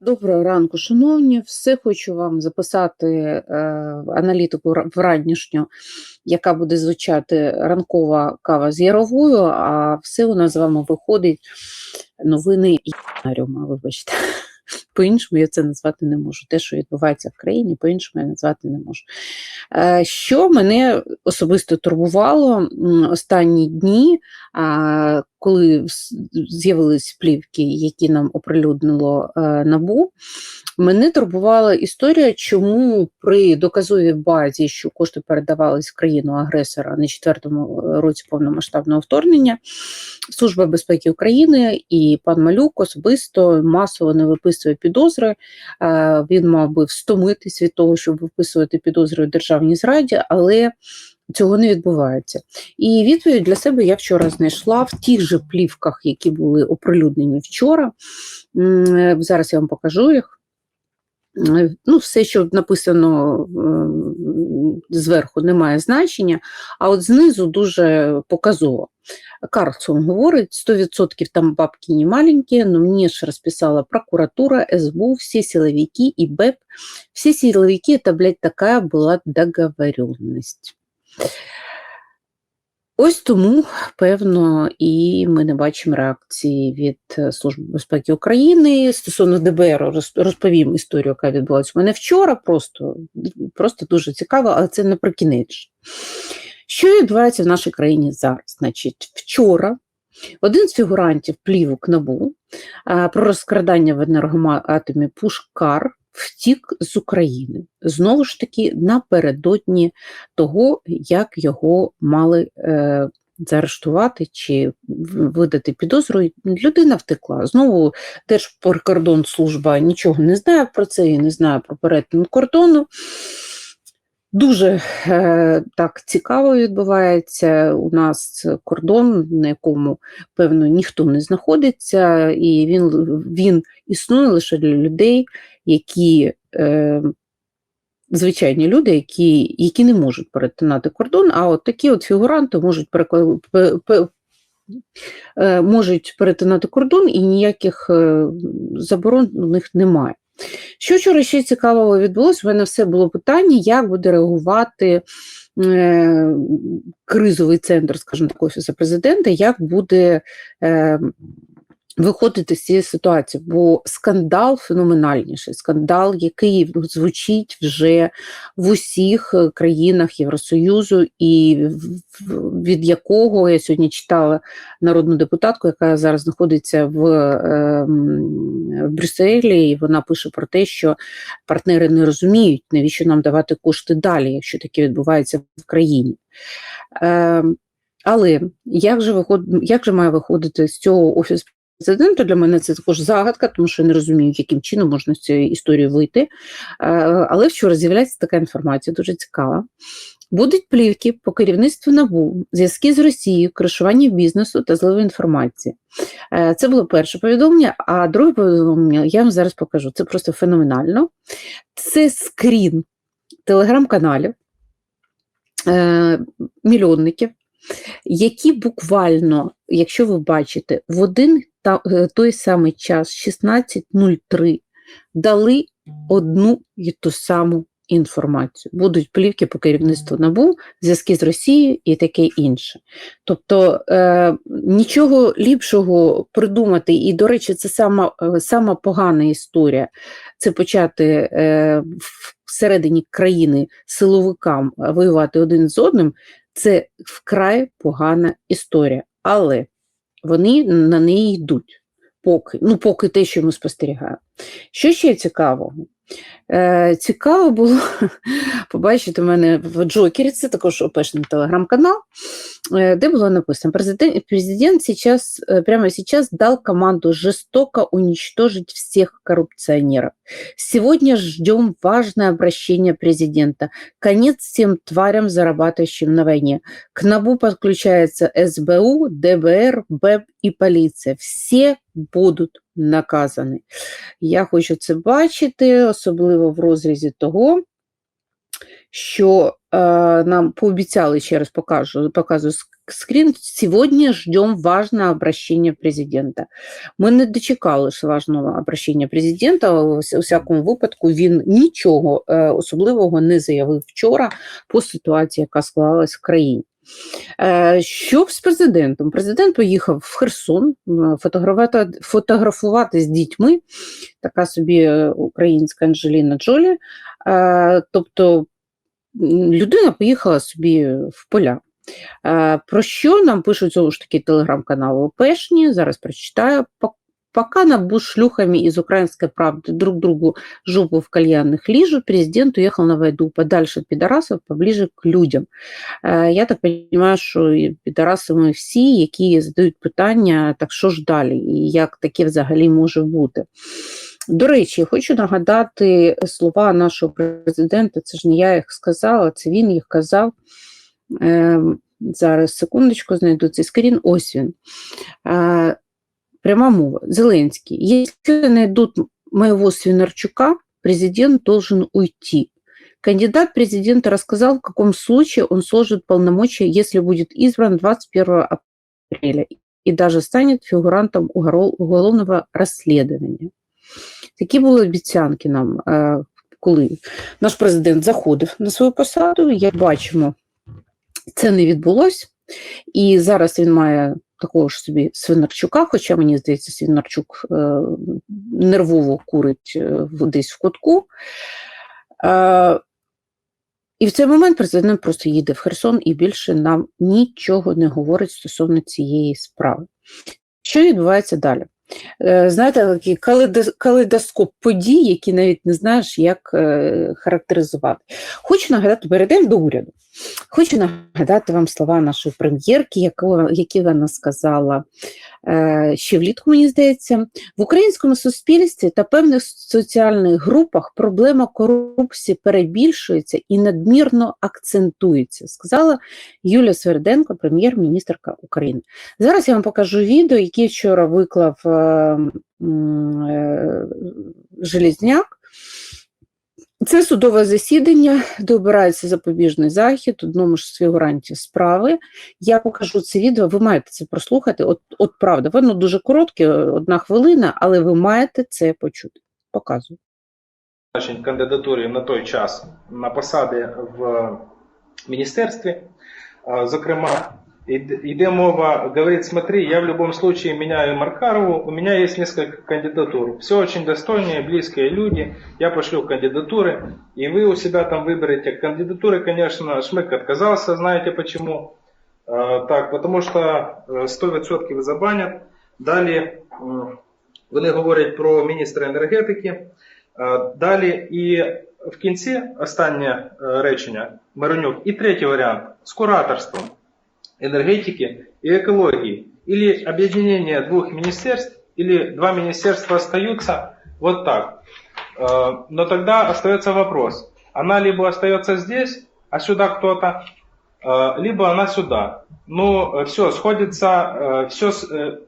Доброго ранку, шановні. Все хочу вам записати е, аналітику ра- вранішню, яка буде звучати ранкова кава з Яровою, а все у нас з вами виходить новини Яріума, вибачте. По-іншому я це назвати не можу. Те, що відбувається в країні, по-іншому я назвати не можу. Е, Що мене особисто турбувало останні дні, коли з'явились плівки, які нам оприлюднило е, НАБУ, мене турбувала історія, чому при доказовій базі, що кошти передавались в країну агресора на четвертому е, році повномасштабного вторгнення, Служба безпеки України і пан Малюк особисто масово не виписує підозри. Е, Він мав би встомитись від того, щоб виписувати підозри у державній зраді, але цього не відбувається. І відповідь для себе я вчора знайшла в тих же плівках, які були оприлюднені вчора. М, е, Зараз я вам покажу їх. Е, Ну, все, що написано м, зверху, не має значення, а от знизу дуже показово. Карлсон говорить, 100% там бабки не маленькие, но мне же расписала прокуратура, СБУ, все силовики и БЭП. Все силовики, это, блядь, такая была договоренность. Ось тому, певно, і ми не бачимо реакції від е, Служби безпеки України стосовно ДБР. Розповім історію, яка відбулася у мене вчора. Просто, просто дуже цікаво, але це не про кінець. Що відбувається в нашій країні зараз? Значить, вчора один з фігурантів плівок НАБУ про розкрадання в енергоатомі Пушкар втік з України. Знову ж таки, напередодні того, як його мали е, заарештувати чи видати підозру. Людина втекла. Знову Держприкордонслужба нічого не знає про це і не знає про перетин кордону. Дуже е, так цікаво відбувається. У нас кордон, на якому, певно, ніхто не знаходиться, і він, він існує лише для людей, які е, звичайні люди, які, які не можуть перетинати кордон, а от такі от фігуранти можуть переко- пе- пе- е, можуть перетинати кордон і ніяких е, заборон у них немає. Що вчора ще цікавого відбулося? У мене все було питання, як буде реагувати е, кризовий центр, скажімо так, Офісу президента, як буде е, виходити з цієї ситуації, бо скандал феноменальніший, скандал, який звучить вже в усіх е, країнах Євросоюзу, і від якого я сьогодні читала народну депутатку, яка зараз знаходиться в, е, в Брюсселі, і вона пише про те, що партнери не розуміють, навіщо нам давати кошти далі, якщо таке відбувається в країні. Е, але як же, виход... як же має виходити з цього офіс президента? Для мене це також загадка, тому що я не розумію, яким чином можна з цієї історії вийти. Е, але вчора з'являється така інформація, дуже цікава. Будуть плівки по керівництву НАБУ, зв'язки з Росією, кришування бізнесу та зливи інформації. Е, Це було перше повідомлення, а друге повідомлення я вам зараз покажу. Це просто феноменально. Це скрін телеграм-каналів, е, мільйонників, які буквально, якщо ви бачите, в один та, е, той самий час, 16.03, дали одну і ту саму інформацію. Будуть плівки по керівництву НАБУ, зв'язки з Росією і таке інше. Тобто е, нічого ліпшого придумати, і, до речі, це сама, е, сама погана історія. Це почати е, всередині країни силовикам воювати один з одним. Це вкрай погана історія, але вони на неї йдуть, поки, ну, поки те, що ми спостерігаємо. Що ще цікавого? Цікаво було побачити в мене в Джокері, це також опешний телеграм-канал, де було написано: президент, президент сейчас, прямо сейчас дал команду жестоко уничтожить всех коррупционеров. Сегодня ждем важное обращение президента. Конец всем тварям, зарабатывающим на войне. К НАБУ подключается СБУ, ДБР, БЭП и полиция. Все будуть наказані. Я хочу це бачити, особливо в розрізі того, що е, нам пообіцяли, ще раз покажу, показую скрин. Сегодня ждем важное обращение президента. Ми не дочекалися важного обращення президента. Вс- у всякому випадку він нічого е, особливого не заявив вчора по ситуації, яка склалась в країні. Е, Що з президентом? Президент поїхав в Херсон фотографувати, фотографувати з дітьми, така собі е, українська Анджеліна Джолі. Е, Тобто людина поїхала собі в поля. Е, Про що нам пишуть знову ж таки телеграм-канали ОПЕшні? Зараз прочитаю. Пок- Пока набу шлюхами из украинской правды друг другу жопу в кальянных лижут, президент уехал на войну подальше от пидорасов, поближе к людям. Е, Я так розумію, що і підараси ми всі, які задають питання, так що ж далі, і як таке взагалі може бути. До речі, хочу нагадати слова нашого президента, це ж не я їх сказала, це він їх казав. Е, Зараз секундочку знайду цей скрін. Ось він. Пряма мова. Зеленский. Если найдут моего Свинарчука, президент должен уйти. Кандидат президента рассказал, в каком случае он сложит полномочия, если будет избран 21 апреля и даже станет фігурантом уголовного розслідування. Такі були обіцянки нам, е, коли наш президент заходив на свою посаду. Як бачимо, це не відбулося. І зараз він має такого ж собі Свинарчука, хоча мені здається, Свинарчук е, нервово курить е, десь в кутку. Е, і в цей момент президент просто їде в Херсон і більше нам нічого не говорить стосовно цієї справи. Що відбувається далі? Е, Знаєте, такий калейдоскоп подій, які навіть не знаєш, як е, характеризувати. Хочу нагадати, перейдемо до уряду. Хочу нагадати вам слова нашої прем'єрки, які вона сказала е, ще влітку, мені здається, в українському суспільстві та певних соціальних групах проблема корупції перебільшується і надмірно акцентується, сказала Юлія Сверденко, прем'єр-міністрка України. Зараз я вам покажу відео, яке вчора виклав е, м, е, Железняк. Це судове засідання, де обирається запобіжний захід одному ж з фігурантів справи. Я покажу це відео, ви маєте це прослухати. От, от правда, воно дуже коротке, одна хвилина, але ви маєте це почути. Показую. Значить, кандидатури на той час на посади в міністерстві. Зокрема, ид- йде мова, говорит, смотри, я в любом случае меняю Маркарову, у меня есть несколько кандидатур. Все очень достойные, близкие люди, я пошлю кандидатуры, и вы у себя там выберете. Кандидатуры, конечно, Шмык отказался, знаете почему? А, Так, потому что э, 100% забанят. Далі м, вони говорять про міністра енергетики. Е, Далі і в кінці останнє е, речення Миронюк. І третій варіант з кураторством енергетики і екології. Или объединение двух министерств, или два министерства остаются. Вот так. Э, Но тогда остается вопрос. Она либо остается здесь, а сюда кто-то, э, либо она сюда. Ну, все, сходится, все,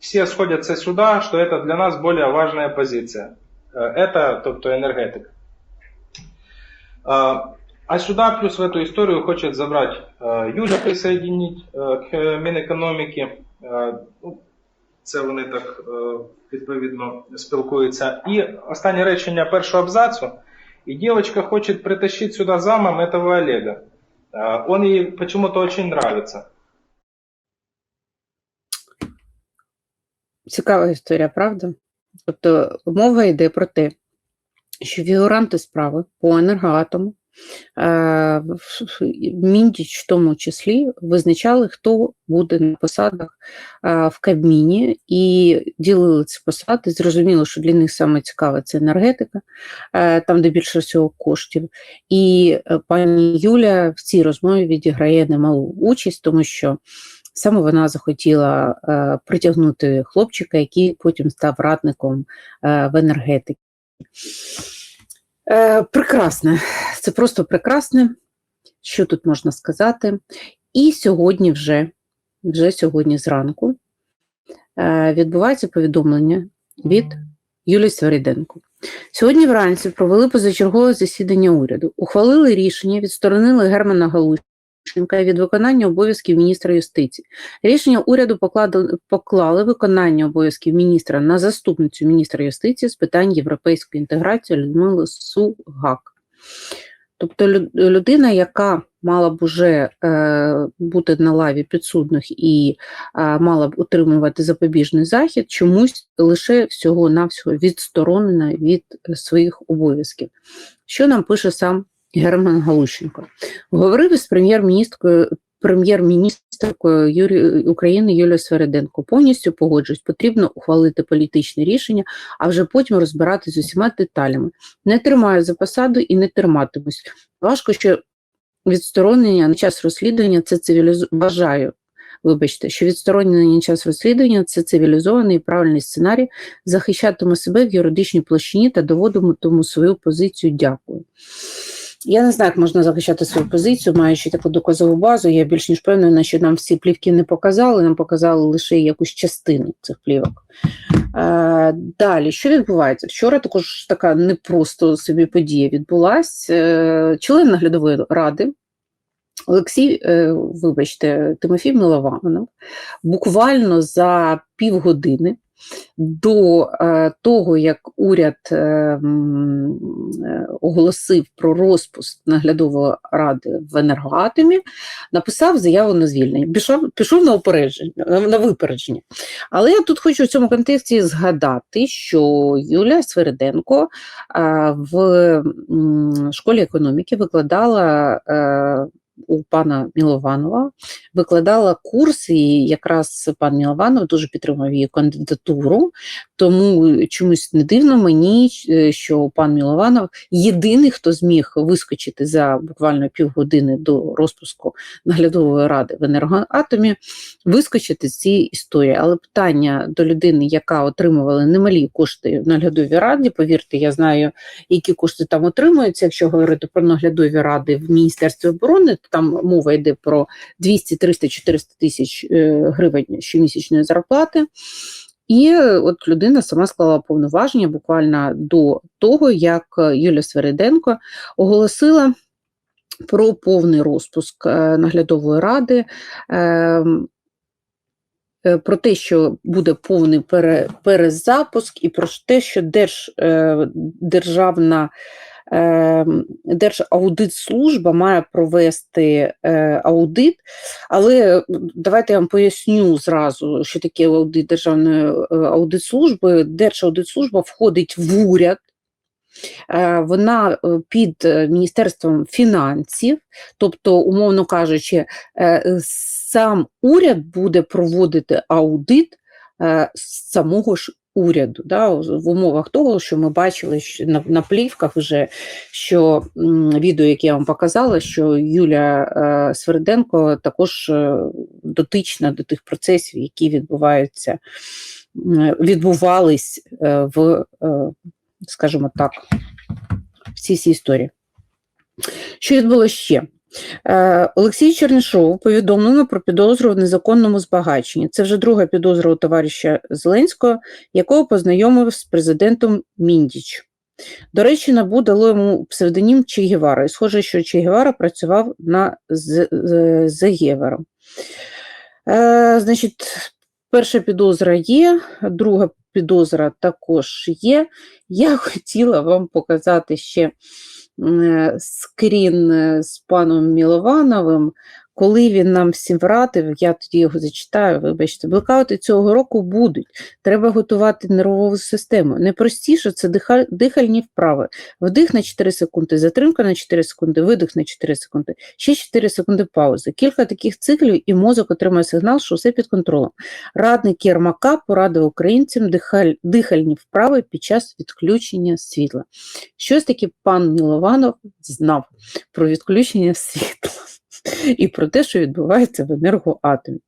все сходятся сюда, что это для нас более важная позиция. Э, Это, тобто енергетика. А а сюда плюс в эту историю хочет забрать э, Юля присоединить э, к Мінекономіки. Е, ну, Це вони так е, відповідно спілкуються. І останнє речення першого абзацу. И девочка хочет притащить сюда замом этого Олега. Э, Он ей почему-то очень нравится. Цікава історія, правда? Тобто мова йде про те, що фігуранти справи по енергоатому, е, в- Міндіч в тому числі, визначали, хто буде на посадах е, в Кабміні і ділили ці посади. Зрозуміло, що для них саме цікаве це енергетика, е, там, де більше всього коштів. І е, пані Юля в цій розмові відіграє немалу участь, тому що саме вона захотіла е, притягнути хлопчика, який потім став радником е, в енергетиці. Е, прекрасне, це просто прекрасне. Що тут можна сказати? І сьогодні вже, вже сьогодні зранку, е, відбувається повідомлення від Юлії Свириденко. Сьогодні вранці провели позачергове засідання уряду, ухвалили рішення, відсторонили Германа Галущенка від виконання обов'язків міністра юстиції. Рішення уряду покладали, поклали виконання обов'язків міністра на заступницю міністра юстиції з питань європейської інтеграції Людмилу Сугак. Тобто людина, яка мала б уже е, бути на лаві підсудних і е, мала б отримувати запобіжний захід, чомусь лише всього-навсього відсторонена від е, своїх обов'язків. Що нам пише сам Герман Галущенко? Говорив із прем'єр-міністркою прем'єр-міністркою Юрі... України Юлією Свериденко. Повністю погоджуюсь, потрібно ухвалити політичне рішення, а вже потім розбиратися з усіма деталями. Не тримаю за посаду і не триматимусь. Важко, що відсторонення на час розслідування це цивілізу... Вважаю, вибачте, що відсторонення на час розслідування це цивілізований і правильний сценарій. Захищатиму себе в юридичній площині та доводитиму свою позицію. Дякую. Я не знаю, як можна захищати свою позицію, маючи таку доказову базу. Я більш ніж певна, що нам всі плівки не показали, нам показали лише якусь частину цих плівок. Е, далі, що відбувається? Вчора також така непросто собі подія відбулася. Е, член наглядової ради Олексій, е, вибачте, Тимофій Милованов буквально за півгодини до е, того, як уряд е, е, оголосив про розпуск наглядової ради в енергоатомі, написав заяву на звільнення. Пішов, пішов на опередження, на випередження. Але я тут хочу в цьому контексті згадати, що Юлія Свериденко в школі економіки викладала. У пана Мілованова викладала курс, і якраз пан Мілованов дуже підтримав її кандидатуру. Тому чомусь не дивно мені, е, що пан Мілованов єдиний, хто зміг вискочити за буквально півгодини до розпуску наглядової ради в енергоатомі, вискочити з цієї історії. Але питання до людини, яка отримувала немалі кошти в наглядовій раді, повірте, я знаю, які кошти там отримуються. Якщо говорити про наглядові ради в Міністерстві оборони, там мова йде про 200, 300, 400 тисяч е, гривень щомісячної зарплати. І от людина сама склала повноваження буквально до того, як Юлія Свериденко оголосила про повний розпуск е, наглядової ради. ем, е, Про те, що буде повний перезапуск, і про те, що держ, державна Держаудитслужба має провести е, аудит, але давайте я вам поясню зразу, що таке аудит Державної е, аудитслужби. Держаудитслужба входить в уряд. Е, Вона е, під е, Міністерством фінансів, тобто, умовно кажучи, е, сам уряд буде проводити аудит е, самого ж уряду, да, в умовах того, що ми бачили що на, на плівках вже, що відео, яке я вам показала, що Юля е, Сверденко також е, дотична до тих процесів, які відбуваються, м, відбувались е, в, е, скажімо так, в цій всій історії. Що відбулося ще? Е, Олексій Чернишову повідомлено про підозру в незаконному збагаченні. Це вже друга підозра у товариша Зеленського, якого познайомив з президентом Міндіч. До речі, НАБУ дало йому псевдонім Че Гевара. І схоже, що Че Гевара працював на З- З- Е, значить, перша підозра є, друга підозра також є. Я хотіла вам показати ще скрін е, з паном Міловановим, коли він нам всім врадив, я тоді його зачитаю, вибачте, блекаути цього року будуть. Треба готувати нервову систему. Найпростіше це дихальні вправи. Вдих на 4 секунди, затримка на 4 секунди, видих на 4 секунди, ще 4 секунди паузи. Кілька таких циклів і мозок отримає сигнал, що все під контролем. Радник Єрмака порадив українцям дихаль, дихальні вправи під час відключення світла. Щось таки пан Мілованов знав про відключення світла і про те, що відбувається в енергоатомі.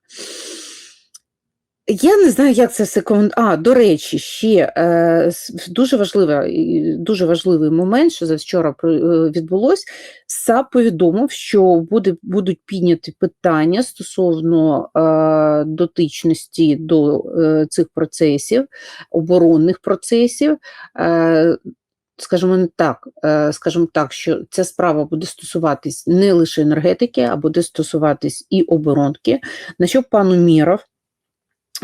Я не знаю, як це все комент... А, до речі, ще е, дуже, важлива, дуже важливий момент, що завчора про- е, відбулось. САП повідомив, що буде, будуть підняті питання стосовно е, дотичності до е, цих процесів, оборонних процесів. Е, скажімо так, е, скажімо так, що ця справа буде стосуватись не лише енергетики, а буде стосуватись і оборонки, на що пан Уміров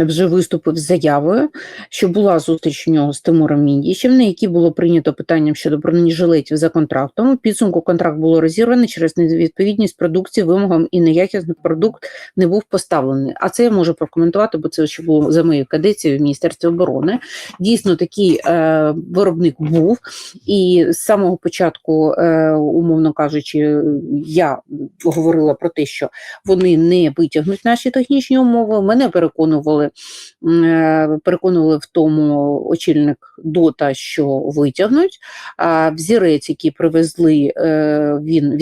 вже виступив з заявою, що була зустріч у нього з Тимуром Міндічем, на якій було прийнято питанням щодо бронежилетів за контрактом. У підсумку контракт було розірвано через невідповідність продукції вимогам і неякісний продукт не був поставлений. А це я можу прокоментувати, бо це ще було за моєю кадецією в Міністерстві оборони. Дійсно, такий е, виробник був, і з самого початку, е, умовно кажучи, я говорила про те, що вони не витягнуть наші технічні умови. Мене переконували, е, переконували в тому очільник ДОТА, що витягнуть. А взірець, який привезли, е, він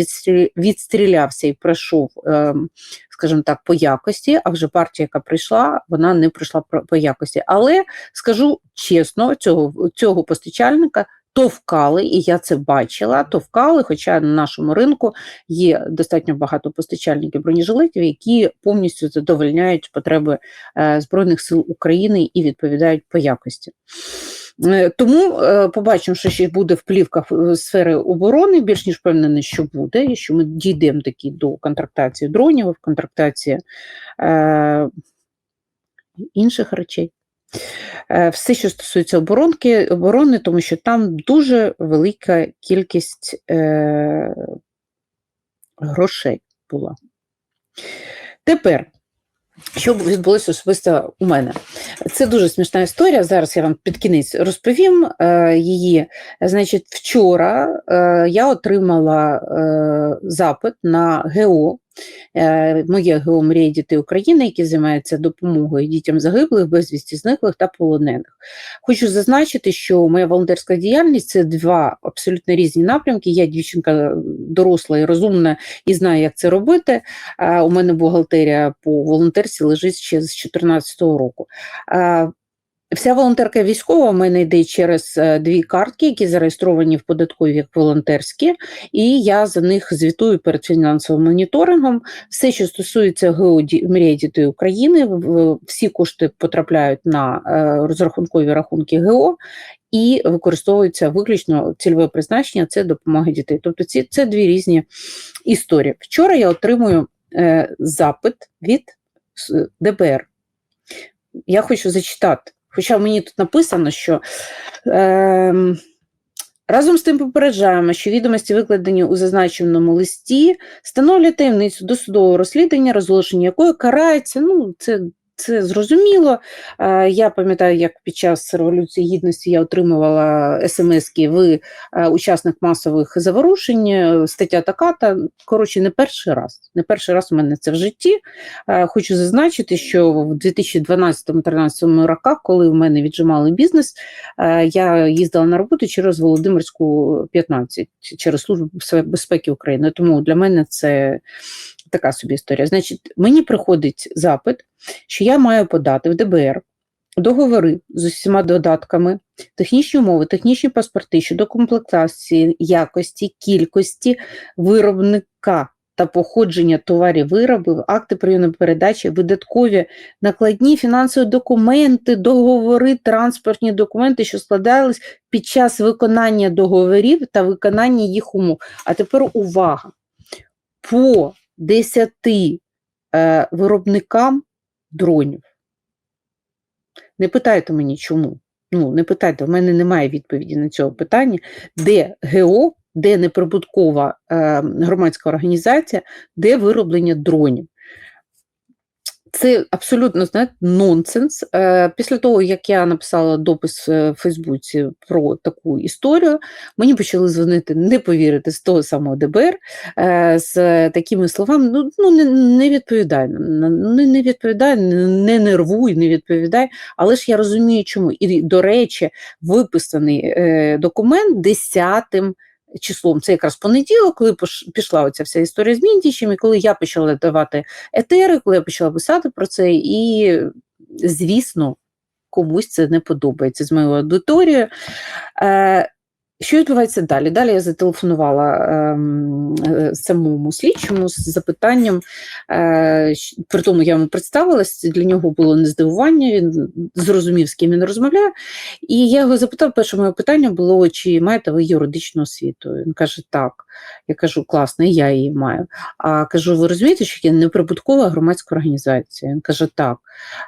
відстрілявся і пройшов, е, скажімо так, по якості. А вже партія, яка прийшла, вона не пройшла по якості. Але скажу чесно, цього, цього постачальника. Товкали, і я це бачила, товкали, хоча на нашому ринку є достатньо багато постачальників бронежилетів, які повністю задовольняють потреби е, Збройних сил України і відповідають по якості. Е, Тому е, побачимо, що ще буде в плівках сфери оборони. Більш ніж впевнений, що буде, і що ми дійдемо таки до контрактації дронів, контрактації е, інших речей. Е, Все, що стосується оборонки, оборони, тому що там дуже велика кількість е, грошей була. Тепер, що відбулося особисто у мене? Це дуже смішна історія. Зараз я вам під кінець розповім е, її. Значить, вчора я отримала запит на ГО. Е, Моє ГО «Мрія дітей України, які займаються допомогою дітям загиблих, безвісті зниклих та полонених. Хочу зазначити, що моя волонтерська діяльність це два абсолютно різні напрямки. Я дівчинка доросла і розумна і знаю, як це робити. Е, У мене бухгалтерія по волонтерці лежить ще з 2014 року. Е, Вся волонтерка військова в мене йде через е, дві картки, які зареєстровані в податковій як волонтерські, і я за них звітую перед фінансовим моніторингом. Все, що стосується ГО «Ді- дітей України, всі кошти потрапляють на е, розрахункові рахунки ГО і використовується виключно цільове призначення це допомога дітей. Тобто ці це дві різні історії. Вчора я отримую е, запит від ДБР. Я хочу зачитати. Хоча мені тут написано, що е, разом з тим попереджаємо, що відомості, викладені у зазначеному листі, становлять таємницю досудового розслідування, розголошення якої карається. Ну, це, це зрозуміло. Я пам'ятаю, як під час Революції Гідності я отримувала смски в е, учасник масових заворушень, е, стаття така. Та коротше, не перший раз. Не перший раз у мене це в житті. Хочу зазначити, що в 2012-2013 роках, коли в мене віджимали бізнес, е, я їздила на роботу через Володимирську 15, через Службу безпеки України. Тому для мене це така собі історія. Значить, мені приходить запит, що я маю подати в ДБР договори з усіма додатками, технічні умови, технічні паспорти щодо комплектації, якості, кількості виробника та походження товарів виробів, акти прийому передачі, видаткові накладні фінансові документи, договори, транспортні документи, що складались під час виконання договорів та виконання їх умов. А тепер увага! По 10 е, виробникам дронів. Не питайте мені, чому. Ну, не питайте, в мене немає відповіді на цього питання, де ГО, де неприбуткова е, громадська організація, де вироблення дронів. Це абсолютно знаєте, нонсенс. Е, Після того, як я написала допис е, в Фейсбуці про таку історію, мені почали дзвонити, не повірити, з того самого ДБР е, з такими словами: ну, ну не, не відповідай, ну, не, не відповідай, не, не нервуй, не відповідай. Але ж я розумію, чому. І, до речі, виписаний документ 10 числом, це якраз понеділок, коли пішла оця вся історія з Міндічем, і коли я почала давати етери, коли я почала писати про це, і, звісно, комусь це не подобається з моєю аудиторією. Е, Що відбувається далі? Далі я зателефонувала ем, е, самому слідчому з запитанням, е, при тому я йому представилась, для нього було не здивування, він зрозумів, з ким він розмовляє. І я його запитав, перше моє питання було, чи маєте ви юридичну освіту? Він каже, так. Я кажу, класно, і я її маю. А кажу, ви розумієте, що я неприбуткова громадська організація? Він каже, так.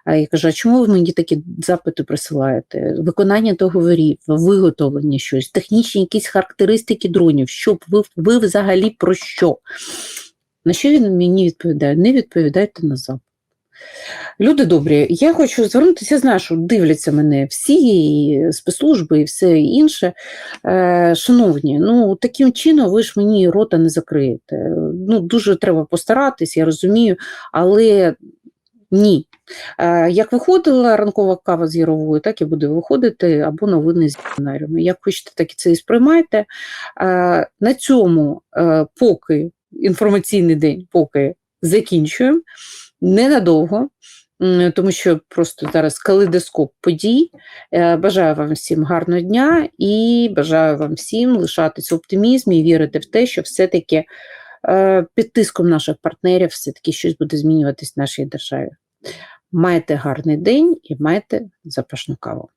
А я кажу, а чому ви мені такі запити присилаєте? Виконання договорів, виготовлення щось, технічні якісь характеристики дронів, щоб ви, ви взагалі про що? На що він мені відповідає? Не відповідайте на запит. Люди добрі, я хочу звернутися, я знаю, що дивляться мене всі і спецслужби і все інше. Е, шановні, ну таким чином ви ж мені рота не закриєте. Ну, дуже треба постаратись, я розумію, але ні. Е, Як виходила ранкова кава з Яровою, так і буде виходити або новини з сценаріями. Як хочете, так і це і сприймайте. Е, На цьому е, поки інформаційний день поки закінчуємо. Ненадовго, тому що просто зараз калейдоскоп подій. Бажаю вам всім гарного дня і бажаю вам всім лишатись в оптимізмі і вірити в те, що все-таки під тиском наших партнерів все-таки щось буде змінюватись в нашій державі. Майте гарний день і майте запашну каву.